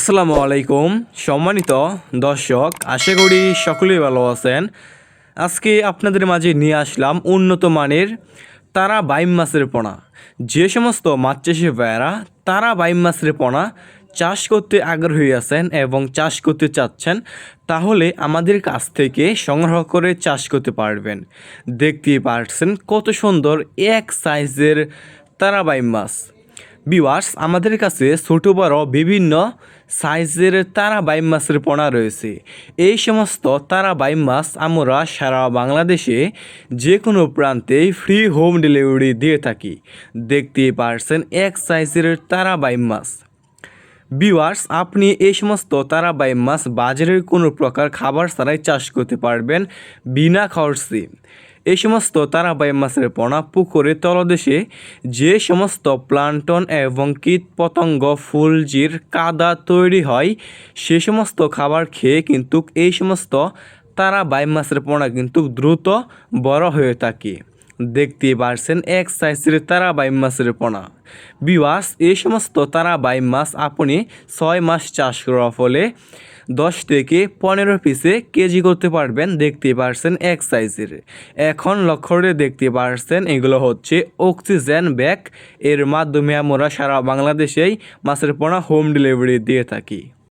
আসসালামু আলাইকুম। সম্মানিত দর্শক, আশা করি সকলেই ভালো আছেন। আজকে আপনাদের মাঝে নিয়ে আসলাম উন্নত মানের তারা বাইম মাছের পোনা। যে সমস্ত মাছ চাষি ভাইয়েরা তারা বাইম মাছের পোনা চাষ করতে আগ্রহী আছেন এবং চাষ করতে চাচ্ছেন, তাহলে আমাদের কাছ থেকে সংগ্রহ করে চাষ করতে পারবেন। দেখতেই পারছেন কত সুন্দর এক সাইজের তারা বাইম মাছ। বিওয়ার্স আমাদের কাছে ছোটো বড় বিভিন্ন সাইজের তারা বাইম মাছের পোনা রয়েছে। এই সমস্ত তারা বাইম মাছ আমরা সারা বাংলাদেশে যে কোনো প্রান্তে ফ্রি হোম ডেলিভারি দিয়ে থাকি। দেখতেই পারছেন এক সাইজের তারা বাইম মাছ। বিওয়ার্স আপনি এই সমস্ত তারা বাইম মাছ বাজারের কোনো প্রকার খাবার ছাড়াই চাষ করতে পারবেন বিনা খরচে। এই সমস্ত তারা বাইম মাছের পোনা পুকুরে তলদেশে যে সমস্ত প্লান্টন এবং কীট পতঙ্গ ফুলজির কাদা তৈরি হয়, সে সমস্ত খাবার খেয়ে কিন্তু এই সমস্ত তারা বাই মাছের পোনা কিন্তু দ্রুত বড় হয়ে থাকে। দেখতে পারছেন এক সাইজের তারা বাই মাছের পোনা। বিওয়াস এই সমস্ত তারা বাইম মাছ আপনি ছয় মাস চাষ করার ফলে দশ থেকে পনেরো পিসে কেজি করতে পারবেন দেখতে পারছেন এক সাইজের। এখন লক্ষ্য করে দেখতে পারছেন এগুলো হচ্ছে অক্সিজেন ব্যাগ। এর মাধ্যমে আমরা সারা বাংলাদেশেই মাছের পোনা হোম ডেলিভারি দিয়ে থাকি।